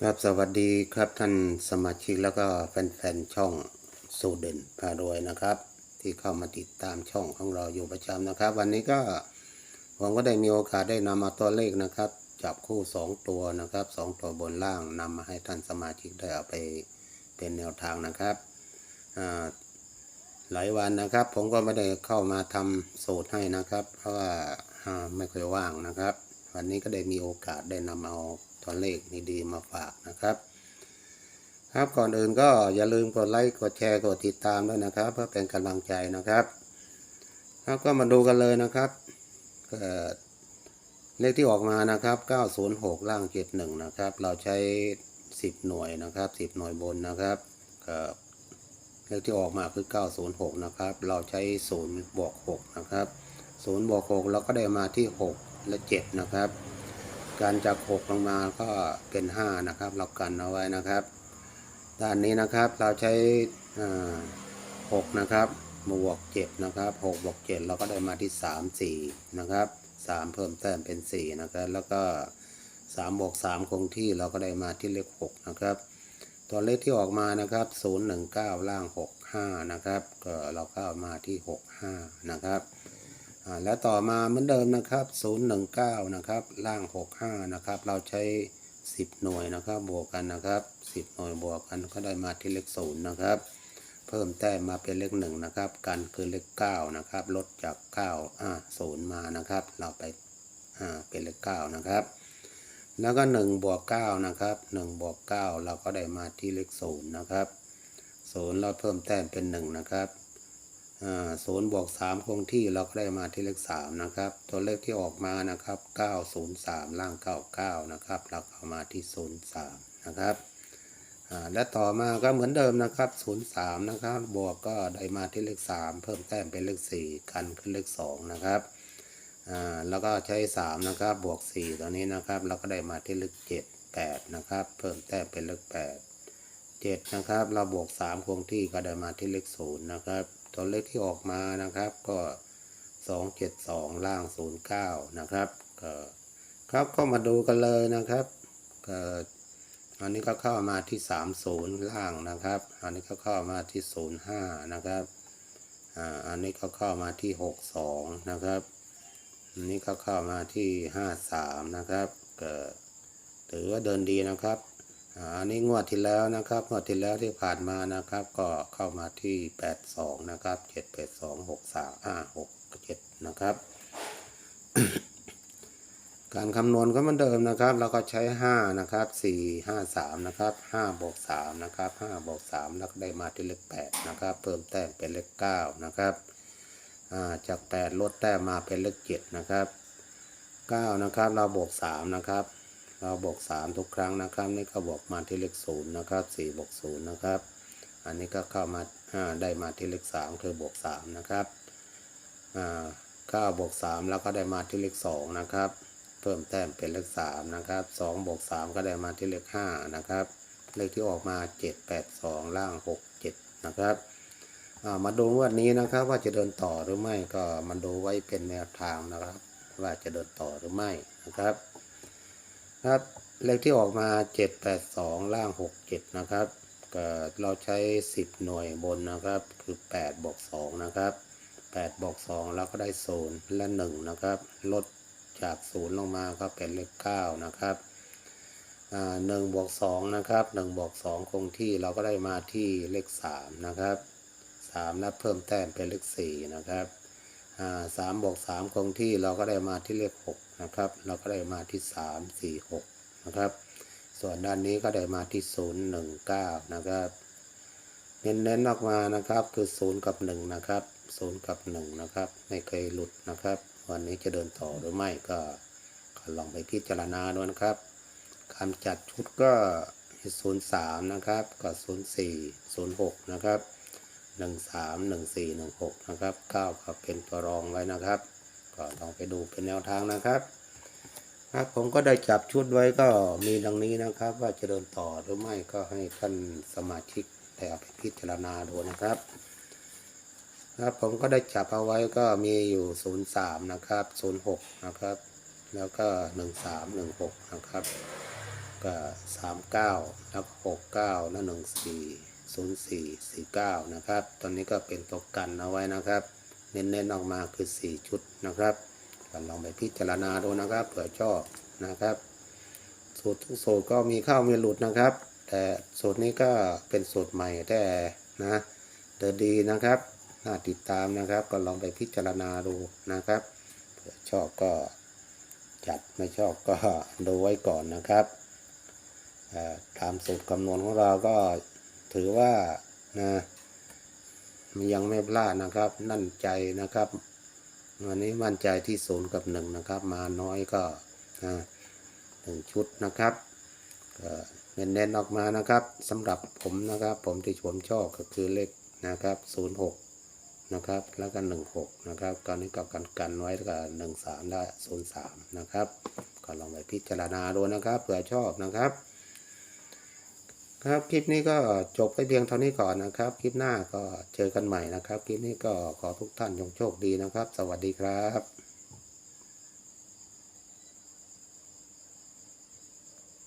ครับสวัสดีครับท่านสมาชิกแล้วก็แฟนๆช่องสูเด่นพารวยนะครับ ที่เข้ามาติดตามช่องของเราอยู่ประจำนะครับ วันนี้ก็ผมก็ได้มีโอกาสได้นำมาตัวเลขนะครับ จับคู่สองตัวนะครับสองตัวบนล่างนำมาให้ท่านสมาชิกได้เอาไปเป็นแนวทางนะครับหลายวันนะครับ ผมก็ไม่ได้เข้ามาทำสูตรให้นะครับ เพราะว่าอ่าไม่ค่อยว่างนะครับ วันนี้ก็ได้มีโอกาสได้นำเอาตัวเลขดีๆมาฝากนะครับ ครับก่อนอื่นก็อย่าลืมกดไลค์กดแชร์กดติดตามด้วยนะครับ เพื่อเป็นกำลังใจนะครับแล้วก็มาดูกันเลยนะครับเเลขที่ออกมานะครับ 906 ล่าง 71 นะครับ เราใช้ 10 หน่วยนะครับ 10 หน่วยบนนะครับเลขที่ออกมาคือ 906 นะครับ เราใช้0บวก6นะครับ0บวก6เราก็ได้มาที่ 6 และ7นะครับ การจาก6ลงมาก็เป็น5นะครับ เรากันเอาไว้นะครับ ด้านนี้นะครับเราใช้อ่า6นะครับมาบวก7นะครับ6บวก7เราก็ได้มาที่3 4นะครับ3เพิ่มแต้มเป็น4นะครับ แล้วก็3บวก3คงที่เราก็ได้มาที่เลข6นะครับตัวเลขที่ออกมานะครับ 019 ล่าง 65 นะครับ ก็เราก็เอามาที่ 65 นะครับ แล้วต่อมาเหมือนเดิมนะครับ 019 นะครับ ล่าง 65 นะครับ เราใช้ 10 หน่วยนะครับ บวกกันนะครับ 10 หน่วยบวกกันก็ได้มาที่เลขศูนะครับ เพิ่มแต้มมาเป็นเลขหนึ่งนะครับ กันคือเลขเก้านะครับ ลดจากเก้าอ่าศูนย์มานะครับ เราไปอ่าเป็นเลขเก้านะครับ แล้วก็หนึ่งบวกเก้านะครับหนึ่งบวกเก้าเราก็ได้มาที่เลขศูนะครับศูนย์เราเพิ่มแต้มเป็นหนึ่งนะครับ ศูนย์บวกสามคงที่เราก็ได้มาที่เลขสามนะครับ ตัวเลขที่ออกมานะครับเก้าศูนย์สามล่างเก้าเก้านะครับเราเอามาที่ศูนย์สามนะครับและต่อมาก็เหมือนเดิมนะครับ03นย์สามนะครับ บวกก็ได้มาที่เลข3เพิ่มแต้มเป็นเลข4กันขึ้นเลข2นะครับแล้วก็ใช้3นะครับบวก4ตัวนี้นะครับ เราก็ได้มาที่เลข7 8นะครับ เพิ่มแต้มเป็นเลข8 7นะครับ เราบวก3คงที่ก็ได้มาที่เลข0นะครับ ตัวเลขที่ออกมานะครับ ก็272ล่าง09นะครับก็ครับก็มาดูกันเลยนะครับก็อันนี้ก็เข้ามาที่30ล่างนะครับ อันนี้ก็เข้ามาที่05นะครับอ่าอันนี้ก็เข้ามาที่62นะครับอันนี้ก็เข้ามาที่53นะครับก็ถือว่าเดินดีนะครับ อันนี้งวดที่แล้วนะครับงวดที่แล้วที่ผ่านมานะครับ ก็เข้ามาที่ 82 นะครับ 782 63อ่า67 นะครับ การคำนวณก็เหมือนเดิมนะครับ เราก็ใช้ 5 นะครับ 4 5 3 นะครับ5บวก3นะครับ5บวก3แล้วก็ได้มาที่เลข8นะครับ เพิ่มแต้มเป็นเลข9นะครับาจาก 8 ลดแต้มมาเป็นเลข7นะครับ9นะครับ เราบวก3นะครับ เราบวก3 ทุกครั้งนะครับ นี่ก็บวกมาที่เลข0นะครับ4บวก0นะครับ อันนี้ก็เข้ามาาได้มาที่เลข3คือบวก3นะครับอ่า9บวก3แล้วก็ได้มาที่เลข2นะครับ เพิ่มแต้มเป็นเลขสามนะครับสองบวกสามก็ได้มาที่เลขห้านะครับเลขที่ออกมาเจ็ดแปดสองล่างหกเจ็ดนะครับามาดูวันนี้นะครับว่าจะเดินต่อหรือไม่ก็มันดูไว้เป็นแนวทางนะครับ ว่าจะเดินต่อหรือไม่นะครับ ครับ เลขที่ออกมาเจ็ดแปดสองล่างหกเจ็ดนะครับเราใช้สิบหน่วยบนนะครับ คือแปดบวกสองนะครับแปดบวกสองเราก็ได้ศูนย์และหนึ่งนะครับ ลดจากศูนย์ลงมาก็เป็นเลขเก้านะครับหนึ่งบวกสองนะครับหนึ่งบวกสองคงที่เราก็ได้มาที่เลขสามนะครับสามแล้วเพิ่มแต้มเป็นเลขสี่นะครับ สามบวกสามคงที่เราก็ได้มาที่เลขหกนะครับ เราก็ได้มาที่สามสี่หกนะครับ ส่วนด้านนี้ก็ได้มาที่ศูนย์หนึ่งเก้านะครับ เน้นๆออกมานะครับคือศูนย์กับหนึ่งนะครับศูนย์กับหนึ่งนะครับ ไม่เคยหลุดนะครับ วันนี้จะเดินต่อหรือไม่ก็ลองไปพิจารณาดูนะครับคำจัดชุดก็ศูนย์สามนะครับ ก็ศูนย์สี่ศูนย์หกนะครับ หนึ่งสามหนึ่งสี่หนึ่งหกนะครับเก้าก็เป็นตัวรองไว้นะครับ ก็ลองไปดูเป็นแนวทางนะครับครับผมก็ได้จับชุดไว้ก็มีดังนี้นะครับ ว่าจะเดินต่อหรือไม่ก็ให้ท่านสมาชิกได้เอาไปพิจารณาดูนะครับ ครับผมก็ได้จับเอาไว้ก็มีอยู่ 03 นะครับ 06 นะครับ แล้วก็ 1316 นะครับก็สามเก้าแล้วหกเก้าแล้วห นึ่งสี่ศูนย์สี่สี่เก้านะครับ ตอนนี้ก็เป็นตัวกันเอาไว้นะครับ เน้นๆออกมาคือสี่ชุดนะครับก็ลองไปพิจารณาดูนะครับเผื่อชอบนะครับ สูตรทุกสูตรก็มีเข้ามีหลุดนะครับ แต่สูตรนี้ก็เป็นสูตรใหม่แต่นะเดินดีนะครับน่าติดตามนะครับ ก็ลองไปพิจารณาดูนะครับเผื่อชอบก็จัดไม่ชอบก็ดูไว้ก่อนนะครับตามสูตรคำนวณของเราก็ ถือว่านะยังไม่พลาดนะครับ นั่นใจนะครับวันนี้มั่นใจที่ศูนย์กับหนึ่งนะครับ มาน้อยก็นะหนึ่งชุดนะครับเน้นๆออกมานะครับสำหรับผมนะครับ ผมที่ผมชอบก็คือเลขนะครับศูนย์หกนะครับ แล้วก็หนึ่งหกนะครับตอนนี้กับกันกันไว้แล้วก็หนึ่งสามและศูนย์สามนะครับ ก็ลองไปพิจารณาดูนะครับเผื่อชอบนะครับ ครับคลิปนี้ก็จบไปเพียงเท่านี้ก่อนนะครับ คลิปหน้าก็เจอกันใหม่นะครับ คลิปนี้ก็ขอทุกท่านจงโชคดีนะครับ สวัสดีครับ